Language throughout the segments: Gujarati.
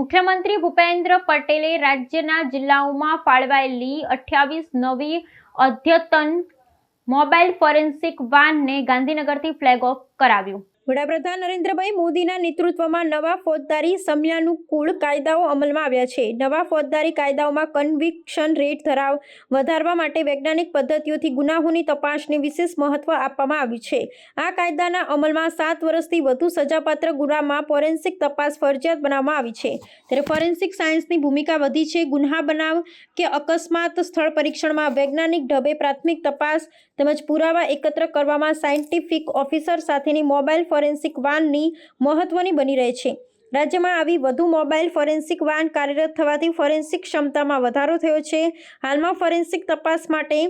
મુખ્યમંત્રી ભૂપેન્દ્ર પટેલે રાજ્યના જિલ્લાઓમાં ફાળવાયેલી અઠ્યાવીસ નવી અદ્યતન મોબાઈલ ફોરેન્સિક વાનને ગાંધીનગરથી ફ્લેગ ઓફ કરાવ્યું. વડાપ્રધાન નરેન્દ્રભાઈ મોદીના નેતૃત્વમાં નવા ફોજદારી સમયાનુકૂળ કાયદાઓ અમલમાં આવ્યા છે. નવા ફોજદારી કાયદાઓમાં કન્વિક્શન રેટ ધરાવ, વધારવા માટે વૈજ્ઞાનિક પદ્ધતિઓથી ગુનાહોની તપાસને વિશેષ મહત્વ આપવામાં આવ્યું છે. આ કાયદાના અમલમાં સાત વર્ષથી વધુ સજાપાત્ર ગુનામાં ફોરેન્સિક તપાસ ફરજિયાત બનાવવામાં આવી છે. ત્યારે ફોરેન્સિક સાયન્સની ભૂમિકા વધી છે. ગુન્હા બનાવ કે અકસ્માત સ્થળ પરીક્ષણમાં વૈજ્ઞાનિક ઢબે પ્રાથમિક તપાસ તેમજ પુરાવા એકત્ર કરવામાં સાયન્ટિફિક ઓફિસર સાથેની મોબાઈલ ફોરેન્સિક વાનની મહત્વની બની રહે છે. રાજ્યમાં આવી વધુ મોબાઈલ ફોરેન્સિક વાન કાર્યરત થવાથી ફોરેન્સિક ક્ષમતામાં વધારો થયો છે. હાલમાં ફોરેન્સિક તપાસ માટે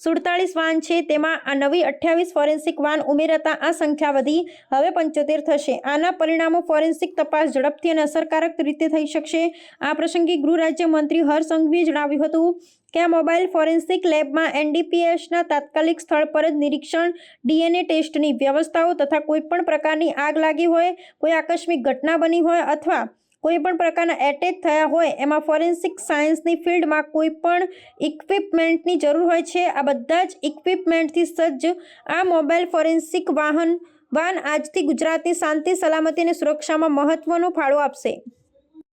સુડતાલીસ વાન છે, તેમાં આ નવી અઠ્યાવીસ ફોરેન્સિક વાન ઉમેરાતા આ સંખ્યા વધી, હવે પંચોતેર થશે. આના પરિણામો ફોરેન્સિક તપાસ ઝડપથી અને અસરકારક રીતે થઈ શકશે. આ પ્રસંગે ગૃહ રાજ્યમંત્રી હર્ષ સંઘવીએ જણાવ્યું હતું કે આ મોબાઈલ ફોરેન્સિક લેબમાં એનડીપીએસના તાત્કાલિક સ્થળ પર જ નિરીક્ષણ, ડીએનએ ટેસ્ટની વ્યવસ્થાઓ તથા કોઈપણ પ્રકારની આગ લાગી હોય, કોઈ આકસ્મિક ઘટના બની હોય અથવા કોઈ પણ પ્રકારના એટેક થયા હોય, એમાં ફોરેન્સિક સાયન્સની ફિલ્ડમાં કોઈ પણ ઇક્વિપમેન્ટની જરૂર હોય છે. આ બધા જ ઇક્વિપમેન્ટથી સજ્જ આ મોબાઈલ ફોરેન્સિક વાહન, વાન આજથી ગુજરાતની શાંતિ, સલામતી અને સુરક્ષામાં મહત્વનો ફાળો આપશે.